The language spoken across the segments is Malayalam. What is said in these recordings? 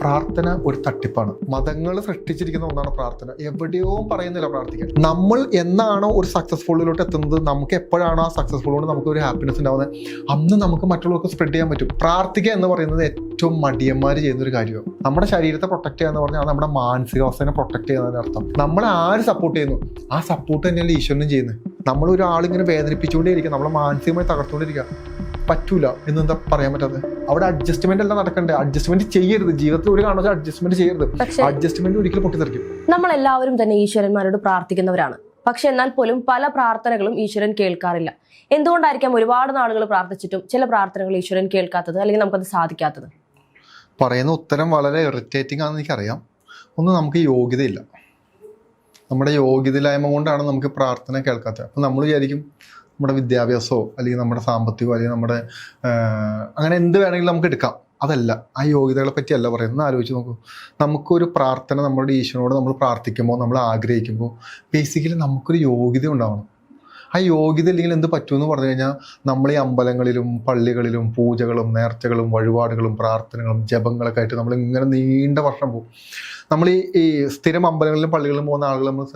പ്രാർത്ഥന ഒരു തട്ടിപ്പാണ്. മതങ്ങൾ സൃഷ്ടിച്ചിരിക്കുന്ന ഒന്നാണ് പ്രാർത്ഥന. എവിടെയോ പറയുന്നില്ല പ്രാർത്ഥിക്കാൻ. നമ്മൾ എന്നാണോ ഒരു സക്സസ്ഫുള്ളിലോട്ട് എത്തുന്നത്? നമുക്ക് എപ്പോഴാണോ ആ സക്സസ്ഫുൾ കൊണ്ട് നമുക്ക് ഒരു ഹാപ്പിനെസ് ഉണ്ടാവുന്നത്? അന്ന് നമുക്ക് മറ്റുള്ളവർക്ക് സ്പ്രെഡ് ചെയ്യാൻ പറ്റും. പ്രാർത്ഥിക്കുക എന്ന് പറയുന്നത് ഏറ്റവും മടിയന്മാർ ചെയ്യുന്ന ഒരു കാര്യമാണ്. നമ്മുടെ ശരീരത്തെ പ്രൊട്ടക്ട് ചെയ്യുക എന്ന് പറഞ്ഞാൽ നമ്മുടെ മാനസികാവസ്ഥനെ പ്രൊട്ടക്ട് ചെയ്യുന്നതിന് അർത്ഥം. നമ്മളെ ആര് സപ്പോർട്ട് ചെയ്യുന്നു? ആ സപ്പോർട്ട് തന്നെയല്ലേ ഈശ്വരനും ചെയ്യുന്നത്. നമ്മൾ ഒരാളിങ്ങനെ വേദനിപ്പിച്ചുകൊണ്ടേയിരിക്കുക. നമ്മളെ മാനസികമായി തകർത്തുകൊണ്ടിരിക്കുക പറ്റൂല എന്നെന്താ പറയാൻ പറ്റാതെ അവിടെ അഡ്ജസ്റ്റ്മെന്റ് അല്ല നടക്കണ്ടേ? അഡ്ജസ്റ്റ്മെന്റ് ചെയ്യരുത്. ജീവിതത്തിൽ ഒരു കാണുന്ന അഡ്ജസ്റ്റ്മെന്റ് ചെയ്യരുത്. അഡ്ജസ്റ്റ്മെന്റ് ഒരിക്കലും പൊട്ടിത്തെറിക്കും. നമ്മൾ എല്ലാവരും തന്നെ ഈശ്വരന്മാരോട് പ്രാർത്ഥിക്കുന്നവരാണ്. പക്ഷെ എന്നാൽ പോലും പല പ്രാർത്ഥനകളും ഈശ്വരൻ കേൾക്കാറില്ല. എന്തുകൊണ്ടായിരിക്കാം ഒരുപാട് നാളുകൾ പ്രാർത്ഥിച്ചിട്ടും ചില പ്രാർത്ഥനകൾ ഈശ്വരൻ കേൾക്കാത്തത് അല്ലെങ്കിൽ നമുക്കത് സാധിക്കാത്തത്? പറയുന്ന ഉത്തരം വളരെ ഇറിറ്റേറ്റിംഗ് ആണെന്ന് എനിക്കറിയാം. ഒന്ന് നമുക്ക് യോഗ്യതയില്ല. നമ്മുടെ യോഗ്യതയില്ലായ്മ കൊണ്ടാണ് നമുക്ക് പ്രാർത്ഥന കേൾക്കാത്തത്. അപ്പം നമ്മൾ വിചാരിക്കും നമ്മുടെ വിദ്യാഭ്യാസമോ അല്ലെങ്കിൽ നമ്മുടെ സാമ്പത്തികമോ അല്ലെങ്കിൽ നമ്മുടെ അങ്ങനെ എന്ത് വേണമെങ്കിലും നമുക്ക് എടുക്കാം. അതല്ല ആ യോഗ്യതകളെ പറ്റിയല്ല പറയുന്നത്. ആലോചിച്ച് നോക്കൂ. നമുക്കൊരു പ്രാർത്ഥന നമ്മുടെ ഈശ്വരനോട് നമ്മൾ പ്രാർത്ഥിക്കുമ്പോൾ നമ്മൾ ആഗ്രഹിക്കുമ്പോൾ ബേസിക്കലി നമുക്കൊരു യോഗ്യത ഉണ്ടാവണം. ആ യോഗ്യത ഇല്ലെങ്കിൽ എന്ത് പറ്റുമെന്ന് പറഞ്ഞു കഴിഞ്ഞാൽ നമ്മൾ ഈ അമ്പലങ്ങളിലും പള്ളികളിലും പൂജകളും നേർച്ചകളും വഴിപാടുകളും പ്രാർത്ഥനകളും ജപങ്ങളൊക്കെ ആയിട്ട് നമ്മൾ ഇങ്ങനെ നീണ്ട വർഷം പോകും. നമ്മൾ ഈ ഈ സ്ഥിരം അമ്പലങ്ങളിലും പള്ളികളിലും പോകുന്ന ആളുകൾ നമ്മൾ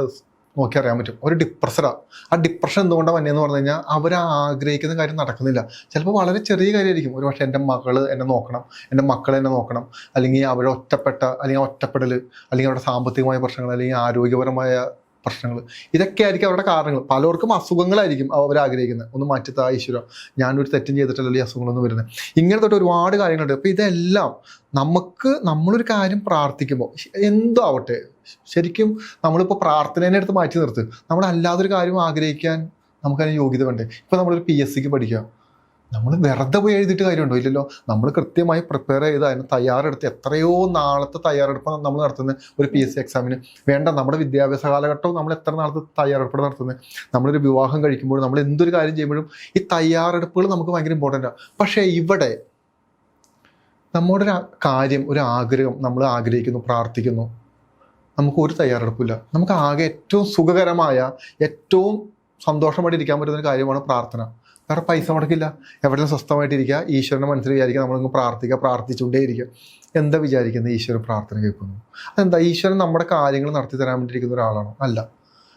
നോക്കി അറിയാൻ പറ്റും. ഒരു ഡിപ്രഷഡാണ് ആ ഡിപ്രഷൻ എന്തുകൊണ്ടാണ് വന്നതെന്ന് പറഞ്ഞു കഴിഞ്ഞാൽ അവർ ആഗ്രഹിക്കുന്ന കാര്യം നടക്കുന്നില്ല. ചിലപ്പോൾ വളരെ ചെറിയ കാര്യമായിരിക്കും ഒരു പക്ഷേ എന്റെ മകൾ എന്നെ നോക്കണം എന്റെ മക്കൾ എന്നെ നോക്കണം അല്ലെങ്കിൽ അവരെ ഒറ്റപ്പെട്ട അല്ലെങ്കിൽ ഒറ്റപ്പെടൽ അല്ലെങ്കിൽ അവരുടെ സാമ്പത്തികമായ പ്രശ്നങ്ങൾ അല്ലെങ്കിൽ ആരോഗ്യപരമായ പ്രശ്നങ്ങൾ. ഇതൊക്കെ ആയിരിക്കും അവരുടെ കാരണങ്ങൾ. പലർക്കും അസുഖങ്ങളായിരിക്കും അവർ ആഗ്രഹിക്കുന്നത്. ഒന്ന് മാറ്റിത്താ ഈശ്വര ഞാനൊരു തെറ്റും ചെയ്തിട്ടല്ലോ ഈ അസുഖങ്ങളൊന്നും വരുന്നത് ഇങ്ങനെ തൊട്ട് ഒരുപാട് കാര്യങ്ങളുണ്ട്. അപ്പോൾ ഇതെല്ലാം നമുക്ക് നമ്മളൊരു കാര്യം പ്രാർത്ഥിക്കുമ്പോൾ എന്തോ ആവട്ടെ ശരിക്കും നമ്മളിപ്പോൾ പ്രാർത്ഥനേനെ എടുത്ത് മാറ്റി നിർത്ത്. നമ്മളല്ലാതൊരു കാര്യം ആഗ്രഹിക്കാൻ നമുക്കതിന് യോഗ്യത വേണ്ടേ? ഇപ്പോൾ നമ്മളൊരു പി എസ് സിക്ക് പഠിക്കുക. നമ്മൾ വെറുതെ പോയി എഴുതിയിട്ട് കാര്യമുണ്ടോ? ഇല്ലല്ലോ. നമ്മൾ കൃത്യമായി പ്രിപ്പയർ ചെയ്ത് അതിന് തയ്യാറെടുത്ത് എത്രയോ നാളത്തെ തയ്യാറെടുപ്പാണ് നമ്മൾ നടത്തുന്ന ഒരു പി എസ് സി എക്സാമിന് വേണ്ട നമ്മുടെ വിദ്യാഭ്യാസ കാലഘട്ടവും നമ്മൾ എത്ര നാളത്തെ തയ്യാറെടുപ്പ് നടത്തുന്നത്. നമ്മളൊരു വിവാഹം കഴിക്കുമ്പോഴും നമ്മൾ എന്തൊരു കാര്യം ചെയ്യുമ്പോഴും ഈ തയ്യാറെടുപ്പുകൾ നമുക്ക് ഭയങ്കര ഇമ്പോർട്ടന്റ് ആണ് പക്ഷേ ഇവിടെ നമ്മുടെ ഒരു കാര്യം ഒരു ആഗ്രഹം നമ്മൾ ആഗ്രഹിക്കുന്നു പ്രാർത്ഥിക്കുന്നു. നമുക്ക് ഒരു തയ്യാറെടുപ്പില്ല. നമുക്ക് ആകെ ഏറ്റവും സുഖകരമായ ഏറ്റവും സന്തോഷമായിട്ട് ഇരിക്കാൻ പറ്റുന്ന കാര്യമാണ് പ്രാർത്ഥന. വേറെ പൈസ മുടക്കില്ല. എവിടെയും സ്വസ്ഥമായിട്ടിരിക്കുക. ഈശ്വരനെ മനസ്സിൽ വിചാരിക്കുക. നമ്മളങ്ങ് പ്രാർത്ഥിക്കുക പ്രാർത്ഥിച്ചുകൊണ്ടേ ഇരിക്കുക എന്താ വിചാരിക്കുന്നത്? ഈശ്വരൻ പ്രാർത്ഥന കേൾക്കുന്നു. അതെന്താ? ഈശ്വരൻ നമ്മുടെ കാര്യങ്ങൾ നടത്തി തരാൻ വേണ്ടിയിരിക്കുന്ന ഒരാളാണോ? അല്ല.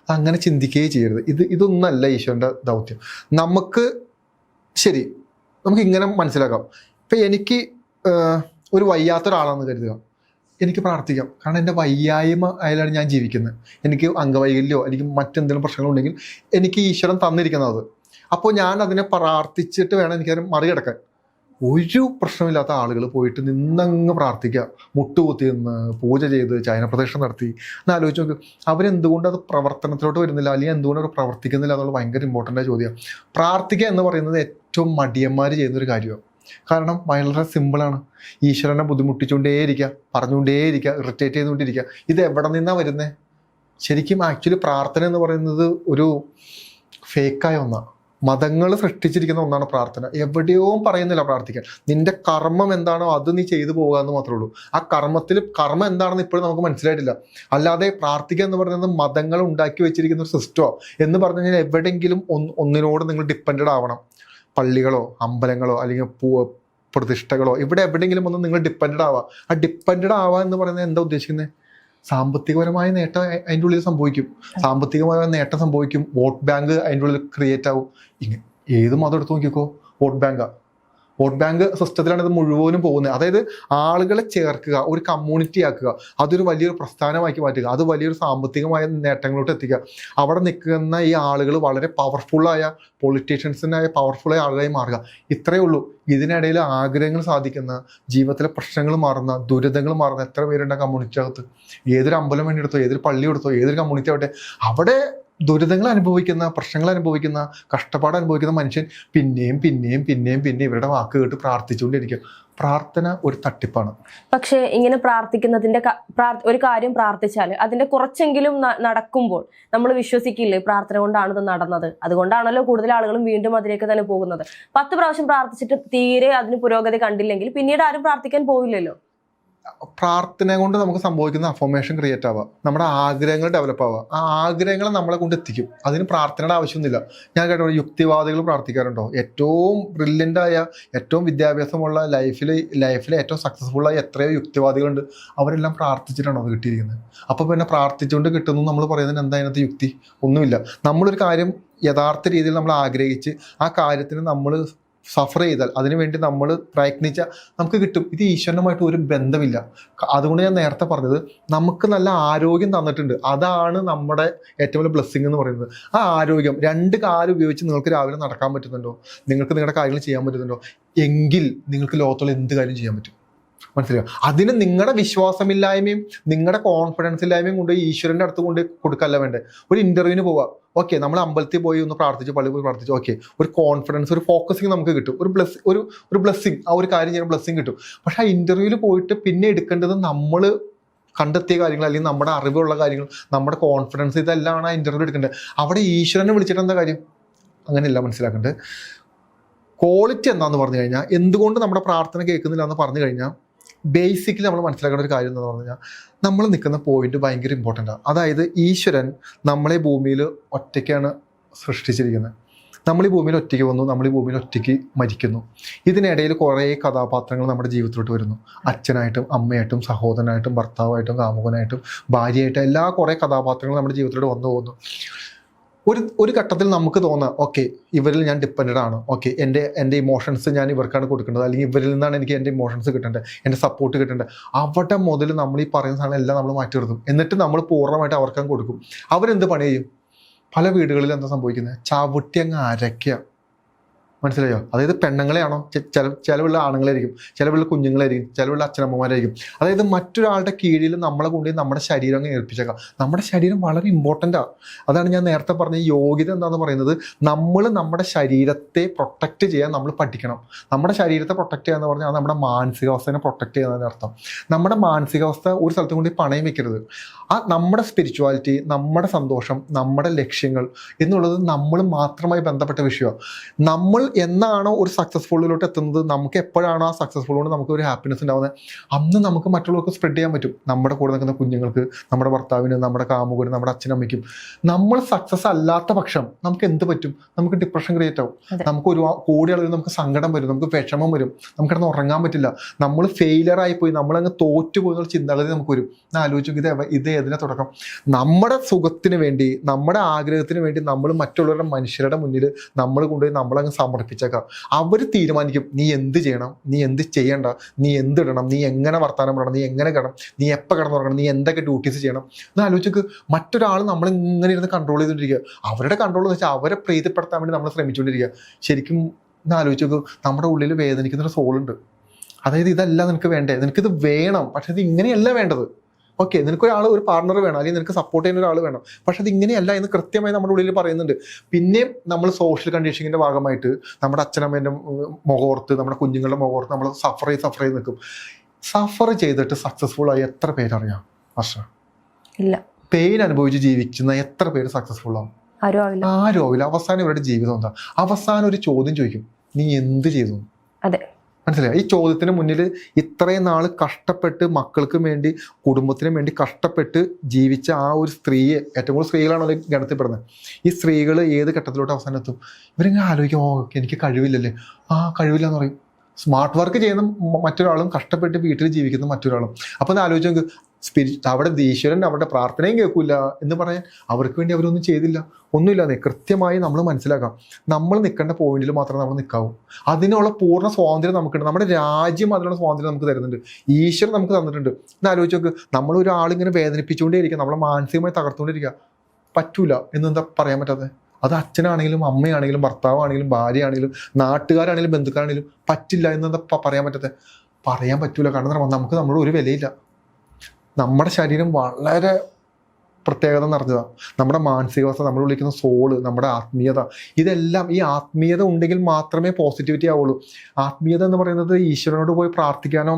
അങ്ങനെ ചിന്തിക്കുകയേ ചെയ്യരുത്. ഇത് ഇതൊന്നല്ല ഈശ്വരന്റെ ദൗത്യം. നമുക്ക് ശരി നമുക്ക് ഇങ്ങനെ മനസ്സിലാക്കാം. ഇപ്പം എനിക്ക് ഒരു വയ്യാത്ത ഒരാളാണെന്ന് കരുതുക. എനിക്ക് പ്രാർത്ഥിക്കാം. കാരണം എന്റെ വയ്യായ്മ അയാലാണ് ഞാൻ ജീവിക്കുന്നത്. എനിക്ക് അംഗവൈകല്യമോ അല്ലെങ്കിൽ മറ്റെന്തെങ്കിലും പ്രശ്നങ്ങളുണ്ടെങ്കിൽ എനിക്ക് ഈശ്വരൻ തന്നിരിക്കുന്നത് അപ്പോൾ ഞാൻ അതിനെ പ്രാർത്ഥിച്ചിട്ട് വേണം എനിക്കത് മറികടക്കാൻ. ഒരു പ്രശ്നമില്ലാത്ത ആളുകൾ പോയിട്ട് നിന്നങ്ങ് പ്രാർത്ഥിക്കുക. മുട്ടുകുത്തി നിന്ന് പൂജ ചെയ്ത് ചൈന പ്രദക്ഷിണം നടത്തി. എന്നാൽ ആലോചിച്ച് നോക്ക്. അവരെന്തുകൊണ്ട് അത് പ്രവർത്തനത്തിലോട്ട് വരുന്നില്ല? അല്ലെങ്കിൽ എന്തുകൊണ്ട് അവർ പ്രവർത്തിക്കുന്നില്ല എന്നുള്ള ഭയങ്കര ഇമ്പോർട്ടന്റ് ചോദ്യം പ്രാർത്ഥിക്കുക എന്ന് പറയുന്നത് ഏറ്റവും മടിയന്മാർ ചെയ്യുന്നൊരു കാര്യമാണ്. കാരണം വളരെ സിമ്പിളാണ് ഈശ്വരനെ ബുദ്ധിമുട്ടിച്ചുകൊണ്ടേയിരിക്കുക പറഞ്ഞുകൊണ്ടേയിരിക്കുക ഇറിറ്റേറ്റ് ചെയ്തുകൊണ്ടിരിക്കുക ഇത് എവിടെ നിന്നാണ് വരുന്നത് ശരിക്കും ആക്ച്വലി പ്രാർത്ഥന എന്ന് പറയുന്നത് ഒരു ഫേക്കായ ഒന്നാണ്. മതങ്ങൾ സൃഷ്ടിച്ചിരിക്കുന്ന ഒന്നാണ് പ്രാർത്ഥന. എവിടെയോ പറയുന്നില്ല പ്രാർത്ഥിക്കാൻ. നിന്റെ കർമ്മം എന്താണോ അത് നീ ചെയ്തു പോകുക മാത്രമേ ഉള്ളൂ. ആ കർമ്മത്തിൽ കർമ്മം എന്താണെന്ന് ഇപ്പോഴും നമുക്ക് മനസ്സിലായിട്ടില്ല. അല്ലാതെ പ്രാർത്ഥിക്കുക എന്ന് പറയുന്നത് മതങ്ങൾ ഉണ്ടാക്കി വെച്ചിരിക്കുന്ന ഒരു സിസ്റ്റമോ എന്ന് പറഞ്ഞു കഴിഞ്ഞാൽ എവിടെയെങ്കിലും ഒന്ന് ഒന്നിനോട് നിങ്ങൾ ഡിപ്പെൻഡഡ് ആവണം. പള്ളികളോ അമ്പലങ്ങളോ അല്ലെങ്കിൽ പ്രതിഷ്ഠകളോ ഇവിടെ എവിടെയെങ്കിലും ഒന്ന് നിങ്ങൾ ഡിപ്പെൻഡഡ് ആവുക. ആ ഡിപ്പെൻഡഡ് ആവുക എന്ന് പറയുന്നത് എന്താ ഉദ്ദേശിക്കുന്നത് സാമ്പത്തികപരമായ നേട്ടം അതിന്റെ ഉള്ളിൽ സംഭവിക്കും. സാമ്പത്തികമായ നേട്ടം സംഭവിക്കും. വോട്ട് ബാങ്ക് അതിന്റെ ഉള്ളിൽ ക്രിയേറ്റ് ആവും. ഇങ്ങനെ ഏത് മതം എടുത്ത് നോക്കിക്കോ? വോട്ട് ബാങ്കാ. വോട്ട് ബാങ്ക് സിസ്റ്റത്തിലാണ് ഇത് മുഴുവനും പോകുന്നത്. അതായത് ആളുകളെ ചേർക്കുക ഒരു കമ്മ്യൂണിറ്റി ആക്കുക അതൊരു വലിയൊരു പ്രസ്ഥാനമാക്കി മാറ്റുക അത് വലിയൊരു സാമ്പത്തികമായ നേട്ടങ്ങളിലോട്ട് എത്തിക്കുക. അവിടെ നിൽക്കുന്ന ഈ ആളുകൾ വളരെ പവർഫുള്ളായ പൊളിറ്റീഷ്യൻസിനായ പവർഫുള്ളായ ആളുകളായി മാറുക. ഇത്രയേ ഉള്ളൂ. ഇതിനിടയിൽ ആഗ്രഹങ്ങൾ സാധിക്കുന്ന ജീവിതത്തിലെ പ്രശ്നങ്ങൾ മാറുന്ന ദുരിതങ്ങൾ മാറുന്ന എത്ര പേരുണ്ട് കമ്മ്യൂണിറ്റി അകത്ത് ഏതൊരു അമ്പലം വേണ്ടി എടുത്തോ ഏതൊരു പള്ളി എടുത്തോ ഏതൊരു കമ്മ്യൂണിറ്റി ആവട്ടെ. അവിടെ ദുരിതങ്ങൾ അനുഭവിക്കുന്ന പ്രശ്നങ്ങൾ അനുഭവിക്കുന്ന കഷ്ടപ്പാട് അനുഭവിക്കുന്ന മനുഷ്യൻ പിന്നെയും പിന്നെയും പിന്നെയും പിന്നെ ഇവരുടെ വാക്ക് കേട്ട് പ്രാർത്ഥിച്ചുകൊണ്ടിരിക്കും പ്രാർത്ഥന ഒരു തട്ടിപ്പാണ്. പക്ഷേ ഇങ്ങനെ പ്രാർത്ഥിക്കുന്നതിന്റെ ഒരു കാര്യം പ്രാർത്ഥിച്ചാൽ അതിന്റെ കുറച്ചെങ്കിലും നടക്കുമ്പോൾ നമ്മൾ വിശ്വസിക്കില്ലേ പ്രാർത്ഥന കൊണ്ടാണ് ഇത് നടന്നത്? അതുകൊണ്ടാണല്ലോ കൂടുതൽ ആളുകളും വീണ്ടും അതിലേക്ക് തന്നെ പോകുന്നത്. പത്ത് പ്രാവശ്യം പ്രാർത്ഥിച്ചിട്ട് തീരെ അതിന് പുരോഗതി കണ്ടില്ലെങ്കിൽ പിന്നീട് ആരും പ്രാർത്ഥിക്കാൻ പോവില്ലല്ലോ. പ്രാർത്ഥന കൊണ്ട് നമുക്ക് സംഭവിക്കുന്ന അഫോമേഷൻ ക്രിയേറ്റ് ആവുക നമ്മുടെ ആഗ്രഹങ്ങൾ ഡെവലപ്പ് ആവുക ആ ആഗ്രഹങ്ങൾ നമ്മളെ കൊണ്ട് എത്തിക്കും. അതിന് പ്രാർത്ഥനയുടെ ആവശ്യമൊന്നുമില്ല. ഞാൻ കേട്ടോ യുക്തിവാദികൾ പ്രാർത്ഥിക്കാറുണ്ടോ? ഏറ്റവും ബ്രില്യന്റായ ഏറ്റവും വിദ്യാഭ്യാസമുള്ള ലൈഫിൽ ലൈഫിൽ ഏറ്റവും സക്സസ്ഫുള്ളായ എത്രയോ യുക്തിവാദികളുണ്ട്. അവരെല്ലാം പ്രാർത്ഥിച്ചിട്ടാണോ അത് കിട്ടിയിരിക്കുന്നത്? അപ്പോൾ പിന്നെ പ്രാർത്ഥിച്ചുകൊണ്ട് കിട്ടുന്നു നമ്മൾ പറയുന്നതിന് എന്താ അതിനകത്ത് യുക്തി? ഒന്നുമില്ല. നമ്മളൊരു കാര്യം യഥാർത്ഥ രീതിയിൽ നമ്മൾ ആഗ്രഹിച്ച് ആ കാര്യത്തിന് നമ്മൾ സഫർ ചെയ്താൽ അതിനുവേണ്ടി നമ്മൾ പ്രയത്നിച്ചാൽ നമുക്ക് കിട്ടും. ഇത് ഈശ്വരനുമായിട്ട് ഒരു ബന്ധമില്ല. അതുകൊണ്ട് ഞാൻ നേരത്തെ പറഞ്ഞത് നമുക്ക് നല്ല ആരോഗ്യം തന്നിട്ടുണ്ട്. അതാണ് നമ്മുടെ ഏറ്റവും വലിയ ബ്ലെസ്സിങ് എന്ന് പറയുന്നത്. ആ ആരോഗ്യം രണ്ട് കാലം ഉപയോഗിച്ച് നിങ്ങൾക്ക് രാവിലെ നടക്കാൻ പറ്റുന്നുണ്ടോ? നിങ്ങൾക്ക് നിങ്ങളുടെ കാര്യങ്ങൾ ചെയ്യാൻ പറ്റുന്നുണ്ടോ? എങ്കിൽ നിങ്ങൾക്ക് ലോകത്തുള്ള എന്ത് കാര്യം ചെയ്യാൻ പറ്റും. മനസ്സിലായോ? അതിന് നിങ്ങളുടെ വിശ്വാസമില്ലായ്മയും നിങ്ങളുടെ കോൺഫിഡൻസ് ഇല്ലായ്മയും കൊണ്ട് ഈശ്വരന്റെ അടുത്ത് കൊണ്ട് കൊടുക്കല്ല വേണ്ടേ. ഒരു ഇന്റർവ്യൂവിന് പോവാം. ഓക്കെ നമ്മൾ അമ്പലത്തിൽ പോയി ഒന്ന് പ്രാർത്ഥിച്ചു പള്ളി പോയി പ്രാർത്ഥിച്ചു. ഓക്കെ ഒരു കോൺഫിഡൻസ് ഒരു ഫോക്കസിങ് നമുക്ക് കിട്ടും. ഒരു ബ്ലസ് ഒരു ഒരു ബ്ലെസ്സിങ് ആ ഒരു കാര്യം ചെയ്യുന്ന ബ്ലെസ്സിങ് കിട്ടും. പക്ഷേ ആ ഇന്റർവ്യൂവിൽ പോയിട്ട് പിന്നെ എടുക്കേണ്ടത് നമ്മൾ കണ്ടെത്തിയ കാര്യങ്ങൾ അല്ലെങ്കിൽ നമ്മുടെ അറിവുള്ള കാര്യങ്ങൾ നമ്മുടെ കോൺഫിഡൻസ് ഇതെല്ലാം ആ ഇന്റർവ്യൂ എടുക്കേണ്ടത്. അവിടെ ഈശ്വരനെ വിളിച്ചിട്ട് എന്താ കാര്യം? അങ്ങനെയല്ല മനസ്സിലാക്കേണ്ടത്. ക്വാളിറ്റി എന്താണെന്ന് പറഞ്ഞു കഴിഞ്ഞാൽ എന്തുകൊണ്ട് നമ്മുടെ പ്രാർത്ഥന കേൾക്കുന്നില്ല എന്ന് പറഞ്ഞു കഴിഞ്ഞാൽ ബേസിക്കലി നമ്മൾ മനസ്സിലാക്കേണ്ട ഒരു കാര്യം എന്ന് പറഞ്ഞു കഴിഞ്ഞാൽ നമ്മൾ നിൽക്കുന്ന പോയിന്റ് ഭയങ്കര ഇമ്പോർട്ടന്റ് ആണ് അതായത് ഈശ്വരൻ നമ്മളെ ഭൂമിയിൽ ഒറ്റയ്ക്കാണ് സൃഷ്ടിച്ചിരിക്കുന്നത്. നമ്മൾ ഈ ഭൂമിയിൽ ഒറ്റയ്ക്ക് വന്നു നമ്മൾ ഈ ഭൂമിയിൽ ഒറ്റയ്ക്ക് മരിക്കുന്നു. ഇതിനിടയിൽ കുറേ കഥാപാത്രങ്ങൾ നമ്മുടെ ജീവിതത്തിലോട്ട് വരുന്നു. അച്ഛനായിട്ടും അമ്മയായിട്ടും സഹോദരനായിട്ടും ഭർത്താവായിട്ടും കാമുകനായിട്ടും ഭാര്യയായിട്ടും എല്ലാ കുറേ കഥാപാത്രങ്ങളും നമ്മുടെ ജീവിതത്തിലോട്ട് വന്നു പോകുന്നു. ഒരു ഒരു ഘട്ടത്തിൽ നമുക്ക് തോന്നാം ഓക്കെ ഇവരിൽ ഞാൻ ഡിപ്പെൻഡ് ആണ്. ഓക്കെ എന്റെ എന്റെ ഇമോഷൻസ് ഞാൻ ഇവർക്കാണ് കൊടുക്കേണ്ടത്. അല്ലെങ്കിൽ ഇവരിൽ നിന്നാണ് എനിക്ക് എന്റെ ഇമോഷൻസ് കിട്ടേണ്ടത്. എന്റെ സപ്പോർട്ട് കിട്ടേണ്ടത്. അവിടെ മുതൽ നമ്മൾ ഈ പറയുന്ന സാധനം എല്ലാം നമ്മൾ മാറ്റി നിർത്തും. എന്നിട്ട് നമ്മൾ പൂർണമായിട്ട് അവർക്കാൻ കൊടുക്കും. അവരെന്ത് പണി ചെയ്യും? പല വീടുകളിൽ എന്താ സംഭവിക്കുന്നത് ചവിട്ടി അങ്ങ് അരയ്ക്കുക മനസ്സിലായോ? അതായത് പെണ്ണുങ്ങളെയാണോ? ചില ചിലവുള്ള ആണുങ്ങളായിരിക്കും. ചിലവുള്ള കുഞ്ഞുങ്ങളായിരിക്കും. ചിലവുള്ള അച്ഛനമ്മമാരായിരിക്കും. അതായത് മറ്റൊരാളുടെ കീഴിൽ നമ്മളെ കൊണ്ടുപോയി നമ്മുടെ ശരീരം അങ്ങ് ഏൽപ്പിച്ചേക്കാം. നമ്മുടെ ശരീരം വളരെ ഇമ്പോർട്ടന്റ് ആണ് അതാണ് ഞാൻ നേരത്തെ പറഞ്ഞ യോഗ്യത എന്താണെന്ന് പറയുന്നത്. നമ്മൾ നമ്മുടെ ശരീരത്തെ പ്രൊട്ടക്റ്റ് ചെയ്യാൻ നമ്മൾ പഠിക്കണം. നമ്മുടെ ശരീരത്തെ പ്രൊട്ടക്റ്റ് ചെയ്യാന്ന് പറഞ്ഞാൽ അത് നമ്മുടെ മാനസികാവസ്ഥനെ പ്രൊട്ടക്റ്റ് ചെയ്യുന്നതിന് അർത്ഥം. നമ്മുടെ മാനസികാവസ്ഥ ഒരു സ്ഥലത്തും കൊണ്ട് പണയം വെക്കരുത്. ആ നമ്മുടെ സ്പിരിച്വാലിറ്റി നമ്മുടെ സന്തോഷം നമ്മുടെ ലക്ഷ്യങ്ങൾ എന്നുള്ളത് നമ്മൾ മാത്രമായി ബന്ധപ്പെട്ട വിഷയമാണ് നമ്മൾ എന്നാണോ ഒരു സക്സസ്ഫുള്ളിലോട്ട് എത്തുന്നത്? നമുക്ക് എപ്പോഴാണോ ആ സക്സസ്ഫുൾ കൊണ്ട് നമുക്ക് ഒരു ഹാപ്പിനെസ് ഉണ്ടാവുന്നത് അന്ന് നമുക്ക് മറ്റുള്ളവർക്ക് സ്പ്രെഡ് ചെയ്യാൻ പറ്റും. നമ്മുടെ കൂടെ നിൽക്കുന്ന കുഞ്ഞുങ്ങൾക്ക് നമ്മുടെ ഭർത്താവിന് നമ്മുടെ കാമുകന് നമ്മുടെ അച്ഛനമ്മയ്ക്കും നമ്മൾ സക്സസ് അല്ലാത്ത പക്ഷം നമുക്ക് എന്ത് പറ്റും? നമുക്ക് ഡിപ്രഷൻ ക്രിയേറ്റ് ആവും. നമുക്ക് ഒരു കോടി അളവിൽ നമുക്ക് സങ്കടം വരും. നമുക്ക് വിഷമം വരും. നമുക്ക് കിടന്ന് ഉറങ്ങാൻ പറ്റില്ല. നമ്മൾ ഫെയിലർ ആയി പോയി. നമ്മളങ്ങ് തോറ്റു എന്നുള്ള ചിന്തകളിൽ നമുക്ക് വരും. ഞാൻ ആലോചിച്ചു ഇത് ഇത് ഏതിനെ തുടക്കം? നമ്മുടെ സുഖത്തിന് വേണ്ടി നമ്മുടെ ആഗ്രഹത്തിന് വേണ്ടി നമ്മൾ മറ്റുള്ളവരുടെ മനുഷ്യരുടെ മുന്നിൽ നമ്മൾ കൊണ്ടുപോയി നമ്മളങ്ങ് സമർപ്പിച്ചേക്കാം അവർ തീരുമാനിക്കും നീ എന്ത് ചെയ്യണം? നീ എന്ത് ചെയ്യണ്ട? നീ എന്തിടണം നീ എങ്ങനെ വർത്താനം പറയണം? നീ എങ്ങനെ കിടണം നീ എപ്പോൾ കിടന്നുറങ്ങണം? നീ എന്തൊക്കെ ഡ്യൂട്ടീസ് ചെയ്യണം? എന്ന് ആലോചിക്ക്. മറ്റൊരാൾ നമ്മൾ ഇങ്ങനെ ഇരുന്ന് കൺട്രോൾ ചെയ്തുകൊണ്ടിരിക്കുക അവരുടെ കൺട്രോൾ എന്ന് വെച്ചാൽ അവരെ പ്രീതിപ്പെടുത്താൻ വേണ്ടി നമ്മൾ ശ്രമിച്ചുകൊണ്ടിരിക്കുക ശരിക്കും എന്ന് ആലോചിച്ച് നമ്മുടെ ഉള്ളിൽ വേദനിക്കുന്നൊരു സോളുണ്ട് അതായത് ഇതല്ല നിനക്ക് വേണ്ടേ? നിനക്കിത് വേണം. പക്ഷെ ഇത് ഇങ്ങനെയല്ല വേണ്ടത്. ഓക്കെ നിനക്ക് ഒരാൾ ഒരു പാർട്ണർ വേണം അല്ലെങ്കിൽ നിനക്ക് സപ്പോർട്ട് ചെയ്യുന്ന ഒരാൾ വേണം. പക്ഷെ അത് ഇങ്ങനെയല്ല എന്ന് കൃത്യമായി നമ്മുടെ ഉള്ളിൽ പറയുന്നുണ്ട്. പിന്നെയും നമ്മൾ സോഷ്യൽ കണ്ടീഷനിങ്ങിന്റെ ഭാഗമായിട്ട് നമ്മുടെ അച്ഛനമ്മേന്റെ മുഖോർത്ത് നമ്മുടെ കുഞ്ഞുങ്ങളുടെ മുഖോർത്ത് നമ്മൾ സഫർ ചെയ്ത് സഫർ ചെയ്ത് നിൽക്കും. സഫർ ചെയ്തിട്ട് സക്സസ്ഫുൾ ആയി എത്ര പേരറിയാം വർഷ ഇല്ല. പെയിൻ അനുഭവിച്ച് ജീവിക്കുന്ന എത്ര പേര് സക്സസ്ഫുൾ ആവും? ആരും ആവില്ല. അവസാനം ഇവരുടെ ജീവിതം എന്താ? അവസാനം ഒരു ചോദ്യം ചോദിക്കും. നീ എന്ത് ചെയ്തു? അതെ. മനസ്സിലായി? ഈ ചോദ്യത്തിന് മുന്നിൽ ഇത്രയും നാൾ കഷ്ടപ്പെട്ട് മക്കൾക്ക് വേണ്ടി കുടുംബത്തിന് വേണ്ടി കഷ്ടപ്പെട്ട് ജീവിച്ച ആ ഒരു സ്ത്രീയെ ഏറ്റവും കൂടുതൽ സ്ത്രീകളാണല്ലോ ഈ ഗണത്തിൽപ്പെടുന്നത്. ഈ സ്ത്രീകൾ ഏത് ഘട്ടത്തിലോട്ട് അവസാനം എത്തും ഇവരിങ്ങനെ ആലോചിക്കും ഓ എനിക്ക് കഴിവില്ലല്ലേ? ആ കഴിവില്ല എന്ന് പറയും. സ്മാർട്ട് വർക്ക് ചെയ്യുന്ന മറ്റൊരാളും കഷ്ടപ്പെട്ട് വീട്ടിൽ ജീവിക്കുന്ന മറ്റൊരാളും. അപ്പോൾ ഒന്ന് ആലോചിച്ച് നോക്ക് സ്പിരി അവിടെ ഈശ്വരൻ അവരുടെ പ്രാർത്ഥനയും കേൾക്കില്ല എന്ന് പറയാൻ അവർക്ക് വേണ്ടി അവരൊന്നും ചെയ്തില്ല. ഒന്നുമില്ലാതെ കൃത്യമായി നമ്മൾ മനസ്സിലാക്കാം. നമ്മൾ നിൽക്കേണ്ട പോയിന്റിൽ മാത്രമേ നമ്മൾ നിൽക്കാവൂ അതിനുള്ള പൂർണ സ്വാതന്ത്ര്യം നമുക്കുണ്ട്. നമ്മുടെ രാജ്യം അതിനുള്ള സ്വാതന്ത്ര്യം നമുക്ക് തരുന്നുണ്ട്. ഈശ്വരൻ നമുക്ക് തന്നിട്ടുണ്ട്. എന്ന് ആലോചിച്ച് നോക്ക് നമ്മൾ ഒരാളിങ്ങനെ വേദനിപ്പിച്ചുകൊണ്ടേ ഇരിക്കുക നമ്മളെ മാനസികമായി തകർത്തുകൊണ്ടിരിക്കുക പറ്റൂല. എന്ന് എന്താ പറയാൻ പറ്റാതെ അത് അച്ഛനാണെങ്കിലും അമ്മയാണെങ്കിലും ഭർത്താവാണെങ്കിലും ഭാര്യയാണെങ്കിലും നാട്ടുകാരാണെങ്കിലും ബന്ധുക്കാരാണെങ്കിലും പറ്റില്ല. എന്ന് എന്താ പറയാൻ പറ്റാതെ പറയാൻ പറ്റൂല. കാരണം നമുക്ക് നമ്മളോട് ഒരു വിലയില്ല. നമ്മുടെ ശരീരം വളരെ പ്രത്യേകത നിറഞ്ഞതാണ് നമ്മുടെ മാനസികാവസ്ഥ നമ്മൾ വിളിക്കുന്ന സോൾ നമ്മുടെ ആത്മീയത ഇതെല്ലാം ഈ ആത്മീയത ഉണ്ടെങ്കിൽ മാത്രമേ പോസിറ്റിവിറ്റി ആവുള്ളൂ. ആത്മീയത എന്ന് പറയുന്നത് ഈശ്വരനോട് പോയി പ്രാർത്ഥിക്കാനോ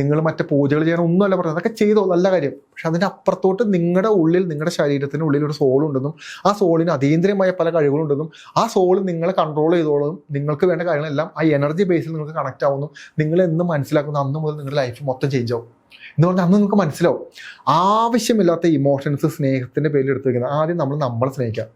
നിങ്ങൾ മറ്റേ പൂജകൾ ചെയ്യാനോ ഒന്നുമല്ല പറയുന്നത്. അതൊക്കെ ചെയ്തോ നല്ല കാര്യം. പക്ഷെ അതിന്റെ അപ്പുറത്തോട്ട് നിങ്ങളുടെ ഉള്ളിൽ നിങ്ങളുടെ ശരീരത്തിന് ഉള്ളിൽ ഒരു സോൾ ഉണ്ടെന്നും ആ സോളിന് അതീന്ദ്രിയമായ പല കഴിവുകളുണ്ടെന്നും ആ സോൾ നിങ്ങളെ കൺട്രോൾ ചെയ്തോളും നിങ്ങൾക്ക് വേണ്ട കാര്യങ്ങളെല്ലാം ആ എനർജി ബേസിൽ നിങ്ങൾക്ക് കണക്റ്റ് ആവുന്നു. നിങ്ങൾ എന്ന് മനസ്സിലാക്കുന്നു അന്ന് മുതൽ നിങ്ങളുടെ ലൈഫ് മൊത്തം ചേഞ്ച് ആവും. പറഞ്ഞാൽ അന്ന് നമുക്ക് മനസ്സിലാവും. ആവശ്യമില്ലാത്ത ഇമോഷൻസ് സ്നേഹത്തിന്റെ പേരിൽ എടുത്തു വയ്ക്കുന്നത് ആദ്യം നമ്മൾ നമ്മളെ സ്നേഹിക്കുക.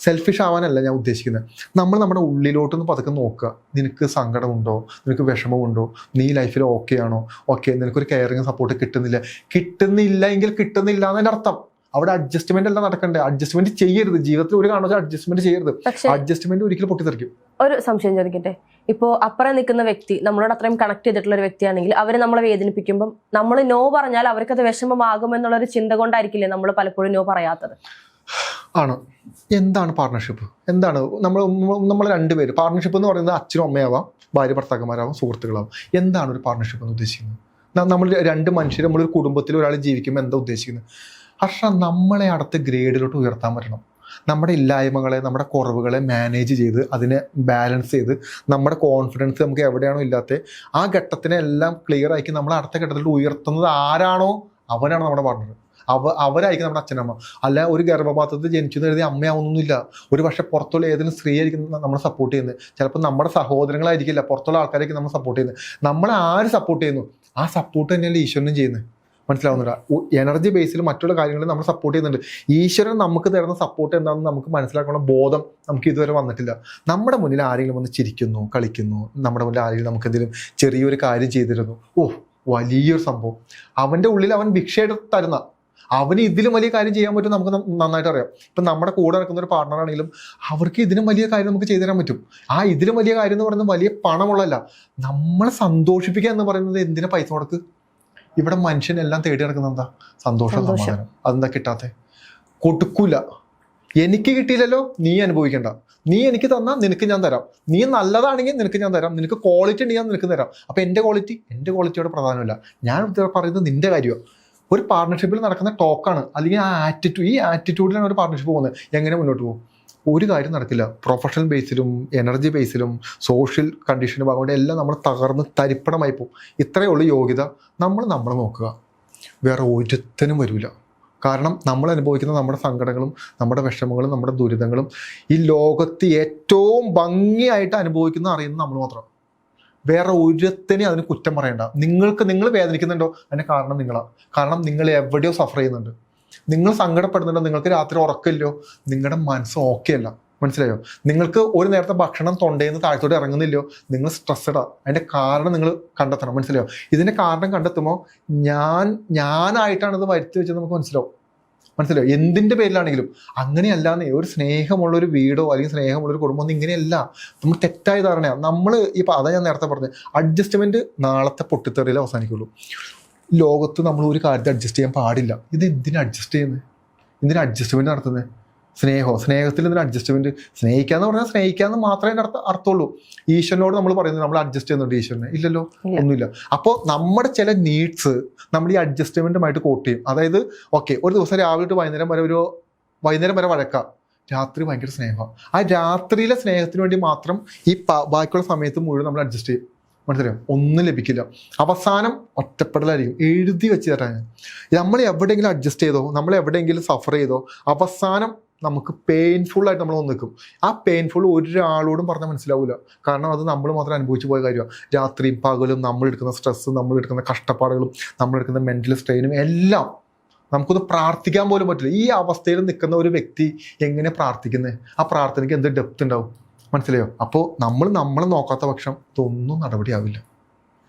സെൽഫിഷ് ആവാനല്ല ഞാൻ ഉദ്ദേശിക്കുന്നത്. നമ്മൾ നമ്മുടെ ഉള്ളിലോട്ടൊന്ന് പതുക്കെ നോക്കുക. നിനക്ക് സങ്കടമുണ്ടോ? നിനക്ക് വിഷമമുണ്ടോ? നീ ലൈഫിൽ ഓക്കെ ആണോ? ഓക്കെ നിനക്കൊരു കെയറിങ് സപ്പോർട്ട് കിട്ടുന്നില്ല. കിട്ടുന്നില്ല എങ്കിൽ കിട്ടുന്നില്ല എന്നതിന്റെ അർത്ഥം. അവിടെ അഡ്ജസ്റ്റ്മെന്റ് അല്ല നടക്കണ്ടേ? അഡ്ജസ്റ്റ്മെന്റ് ചെയ്യരുത്. ജീവിതത്തിൽ ഒരു കാരണവശാലും അഡ്ജസ്റ്റ്മെന്റ് ചെയ്യരുത്. അഡ്ജസ്റ്റ്മെന്റ് ഒരിക്കലും പൊട്ടിത്തെറിക്കും. ഒരു സംശയം ചോദിക്കട്ടെ? ഇപ്പോൾ അപ്പുറം നിൽക്കുന്ന വ്യക്തി നമ്മളോട് അത്രയും കണക്ട് ചെയ്തിട്ടുള്ള ഒരു വ്യക്തിയാണെങ്കിൽ അവർ നമ്മളെ വേദനിപ്പിക്കുമ്പോൾ നമ്മൾ നോ പറഞ്ഞാൽ അവർക്കത് എന്നുള്ള ഒരു ചിന്ത കൊണ്ടായിരിക്കില്ലേ നമ്മൾ പലപ്പോഴും നോ പറയാത്തത്? ആണ്. എന്താണ് പാർട്ണർഷിപ്പ് എന്താണ്? നമ്മൾ നമ്മൾ രണ്ടുപേര്. പാർട്ണർഷിപ്പ് എന്ന് പറയുന്നത് അച്ഛനും അമ്മയാവാം ഭാര്യ ഭർത്താക്കന്മാരാവാം സുഹൃത്തുക്കളാവാം. എന്താണ് ഒരു പാർട്ണർഷിപ്പ് എന്ന് ഉദ്ദേശിക്കുന്നത്? നമ്മൾ രണ്ട് മനുഷ്യർ നമ്മളൊരു കുടുംബത്തിൽ ഒരാൾ ജീവിക്കുമ്പോൾ എന്താ ഉദ്ദേശിക്കുന്നത്? ഹർഷ നമ്മളെ അടുത്ത ഗ്രേഡിലോട്ട് ഉയർത്താൻ പറ്റണം. നമ്മുടെ ഇല്ലായ്മകളെ നമ്മുടെ കുറവുകളെ മാനേജ് ചെയ്ത് അതിനെ ബാലൻസ് ചെയ്ത് നമ്മുടെ കോൺഫിഡൻസ് നമുക്ക് എവിടെയാണോ ഇല്ലാത്ത ആ ഘട്ടത്തിനെ എല്ലാം ക്ലിയർ ആക്കി നമ്മൾ അടുത്ത ഘട്ടത്തിൽ ഉയർത്തുന്നത് ആരാണോ? അവനാണ് നമ്മുടെ പാർട്ണർ അവ അവരായിരിക്കും നമ്മുടെ അച്ഛനമ്മ. അല്ല ഒരു ഗർഭപാത്രത്തിൽ ജനിച്ചു എന്ന് എഴുതി അമ്മയാവുന്നൊന്നുമില്ല. ഒരു പക്ഷേ പുറത്തുള്ള ഏതെങ്കിലും സ്ത്രീ ആയിരിക്കും നമ്മളെ സപ്പോർട്ട് ചെയ്യുന്നത്. ചിലപ്പോൾ നമ്മുടെ സഹോദരങ്ങളായിരിക്കില്ല പുറത്തുള്ള ആൾക്കാരായിരിക്കും നമ്മൾ സപ്പോർട്ട് ചെയ്യുന്നത്. നമ്മളെ ആര് സപ്പോർട്ട് ചെയ്യുന്നു? ആ സപ്പോർട്ട് തന്നെയല്ലേ ഈശ്വരനും ചെയ്യുന്നത്. മനസ്സിലാവുന്നുണ്ടോ. എനർജി ബേസിൽ മറ്റുള്ള കാര്യങ്ങളിൽ നമ്മൾ സപ്പോർട്ട് ചെയ്യുന്നുണ്ട്. ഈശ്വരൻ നമുക്ക് തരുന്ന സപ്പോർട്ട് എന്താണെന്ന് നമുക്ക് മനസ്സിലാക്കാനുള്ള ബോധം നമുക്ക് ഇതുവരെ വന്നിട്ടില്ല. നമ്മുടെ മുന്നിൽ ആരെങ്കിലും വന്ന് ചിരിക്കുന്നു കളിക്കുന്നു നമ്മുടെ മുന്നിൽ ആരെങ്കിലും നമുക്ക് എന്തെങ്കിലും ചെറിയൊരു കാര്യം ചെയ്തിരുന്നു. ഓ വലിയൊരു സംഭവം. അവന്റെ ഉള്ളിൽ അവൻ ഭിക്ഷയായിട്ട് തരുന്ന അവന് ഇതിലും വലിയ കാര്യം ചെയ്യാൻ പറ്റും നമുക്ക് നന്നായിട്ട് അറിയാം. ഇപ്പം നമ്മുടെ കൂടെ നടക്കുന്ന ഒരു പാർട്ണർ ആണെങ്കിലും അവർക്ക് ഇതിലും വലിയ കാര്യം നമുക്ക് ചെയ്തു തരാൻ പറ്റും. ആ ഇതിലും വലിയ കാര്യം എന്ന് പറയുന്നത് വലിയ പണമുള്ളതല്ല. നമ്മളെ സന്തോഷിപ്പിക്കുക എന്ന് പറയുന്നത് എന്തിനാ പൈസ മുടക്ക് ഇവിടെ മനുഷ്യനെല്ലാം തേടി നടക്കുന്നത് എന്താ സന്തോഷം. സമാധാനം. അതെന്താ കിട്ടാത്തെ? കൊടുക്കൂല. എനിക്ക് കിട്ടിയില്ലല്ലോ നീ അനുഭവിക്കണ്ട. നീ എനിക്ക് തന്നാൽ നിനക്ക് ഞാൻ തരാം. നീ നല്ലതാണെങ്കിൽ നിനക്ക് ഞാൻ തരാം. നിനക്ക് ക്വാളിറ്റി ഉണ്ടെങ്കിൽ ഞാൻ നിനക്ക് തരാം. അപ്പം എന്റെ ക്വാളിറ്റി എന്റെ ക്വാളിറ്റിയോട് പ്രധാനമല്ല. ഞാൻ പറയുന്നത് നിന്റെ കാര്യമാണ് ഒരു പാർട്ണർഷിപ്പിൽ നടക്കുന്ന ടോക്കാണ് അല്ലെങ്കിൽ ആ ആറ്റിറ്റ്യൂഡ് ഈ ആറ്റിറ്റ്യൂഡിലാണ് ഒരു പാർട്ണർഷിപ്പ് പോകുന്നത്. എങ്ങനെ മുന്നോട്ട് പോകും? ഒരു കാര്യം നടക്കില്ല. പ്രൊഫഷണൽ ബേസിലും എനർജി ബേസിലും സോഷ്യൽ കണ്ടീഷനും ഭാഗമായിട്ട് എല്ലാം നമ്മൾ തകർന്ന് തരിപ്പണമായി പോകും ഇത്രയേ ഉള്ളൂ യോഗ്യത. നമ്മൾ നമ്മൾ നോക്കുക. വേറെ ഒരുത്തനും വരില്ല കാരണം നമ്മൾ അനുഭവിക്കുന്ന നമ്മുടെ സങ്കടങ്ങളും നമ്മുടെ വിഷമങ്ങളും നമ്മുടെ ദുരിതങ്ങളും ഈ ലോകത്ത് ഏറ്റവും ഭംഗിയായിട്ട് അനുഭവിക്കുന്ന അറിയുന്ന നമ്മൾ മാത്രം. വേറെ ഒരുത്തനെ അതിന് കുറ്റം പറയണ്ട. നിങ്ങൾക്ക് നിങ്ങൾ വേദനിക്കുന്നുണ്ടോ? അതിന് കാരണം നിങ്ങളാണ് കാരണം നിങ്ങൾ എവിടെയോ സഫർ ചെയ്യുന്നുണ്ട്. നിങ്ങൾ സങ്കടപ്പെടുന്നുണ്ടോ? നിങ്ങൾക്ക് രാത്രി ഉറക്കമില്ലോ നിങ്ങളുടെ മനസ്സ് ഓക്കെ അല്ല. മനസ്സിലായോ? നിങ്ങൾക്ക് ഒരു നേരത്തെ ഭക്ഷണം തൊണ്ടയിൽ നിന്ന് താഴത്തോട്ട് ഇറങ്ങുന്നില്ലയോ? നിങ്ങൾ സ്ട്രെസ്സഡാ അതിന്റെ കാരണം നിങ്ങൾ കണ്ടെത്തണം. മനസ്സിലായോ? ഇതിന്റെ കാരണം കണ്ടെത്തുമ്പോൾ ഞാൻ ഞാനായിട്ടാണ് ഇത് വരുത്തി വെച്ചത് നമുക്ക് മനസ്സിലാവും. മനസ്സിലായോ? എന്തിന്റെ പേരിലാണെങ്കിലും. അങ്ങനെയല്ലാന്നേ ഒരു സ്നേഹമുള്ളൊരു വീടോ അല്ലെങ്കിൽ സ്നേഹമുള്ളൊരു കുടുംബം ഒന്നും ഇങ്ങനെയല്ല. നമ്മൾ തെറ്റായ ധാരണയാണ് നമ്മൾ ഇപ്പം അതാ ഞാൻ നേരത്തെ പറഞ്ഞത്. അഡ്ജസ്റ്റ്മെന്റ് നാളത്തെ പൊട്ടിത്തെറിയിൽ അവസാനിക്കുള്ളൂ. ലോകത്ത് നമ്മൾ ഒരു കാര്യത്തെ അഡ്ജസ്റ്റ് ചെയ്യാൻ പാടില്ല. ഇത് എന്തിനു അഡ്ജസ്റ്റ് ചെയ്യുന്നത് എന്തിനു അഡ്ജസ്റ്റ്മെന്റ് നടത്തുന്നത് സ്നേഹോ? സ്നേഹത്തിൽ എന്തിനാ അഡ്ജസ്റ്റ്മെന്റ് സ്നേഹിക്കാന്ന് പറഞ്ഞാൽ സ്നേഹിക്കുക എന്ന് മാത്രമേ അർത്ഥം അർത്ഥമുള്ളൂ. ഈശ്വരനോട് നമ്മൾ പറയുന്നത് നമ്മൾ അഡ്ജസ്റ്റ് ചെയ്യുന്നുണ്ട് ഈശ്വരനെ. ഇല്ലല്ലോ? ഒന്നുമില്ല. അപ്പോൾ നമ്മുടെ ചില നീഡ്സ് നമ്മൾ ഈ അഡ്ജസ്റ്റ്മെന്റുമായിട്ട് കോട്ട് ചെയ്യും. അതായത് ഓക്കെ ഒരു ദിവസം രാവിലെ തൊട്ട് വൈകുന്നേരം വരെ ഒരു വൈകുന്നേരം വരെ വഴക്കാം. രാത്രി ഭയങ്കര സ്നേഹമാണ് ആ രാത്രിയിലെ സ്നേഹത്തിന് വേണ്ടി മാത്രം ഈ ബാക്കിയുള്ള സമയത്ത് മുഴുവൻ നമ്മൾ അഡ്ജസ്റ്റ് ചെയ്യും. മനസ്സിലായോ? ഒന്നും ലഭിക്കില്ല. അവസാനം ഒറ്റപ്പെടലായിരിക്കും. എഴുതി വെച്ച് തരാൻ നമ്മൾ എവിടെയെങ്കിലും അഡ്ജസ്റ്റ് ചെയ്തോ നമ്മൾ എവിടെയെങ്കിലും സഫർ ചെയ്തോ അവസാനം നമുക്ക് പെയിൻഫുൾ ആയിട്ട് നമ്മൾ നിൽക്കും. ആ പെയിൻഫുൾ ഒരാളോടും പറഞ്ഞാൽ മനസ്സിലാവില്ല കാരണം അത് നമ്മൾ മാത്രം അനുഭവിച്ചു പോയ കാര്യമാണ് രാത്രിയും പകലും നമ്മൾ എടുക്കുന്ന സ്ട്രെസ്സും നമ്മൾ എടുക്കുന്ന കഷ്ടപ്പാടുകളും നമ്മൾ എടുക്കുന്ന മെന്റൽ സ്ട്രെയിനും എല്ലാം നമുക്കൊന്ന് പ്രാർത്ഥിക്കാൻ പോലും പറ്റില്ല. ഈ അവസ്ഥയിൽ നിൽക്കുന്ന ഒരു വ്യക്തി എങ്ങനെ പ്രാർത്ഥിക്കുന്നത് ആ പ്രാർത്ഥനയ്ക്ക് എന്ത് ഡെപ്ത് ഉണ്ടാവും? മനസ്സിലായോ? അപ്പോൾ നമ്മൾ നമ്മളെ നോക്കാത്ത പക്ഷം ഇതൊന്നും നടപടിയാവില്ല.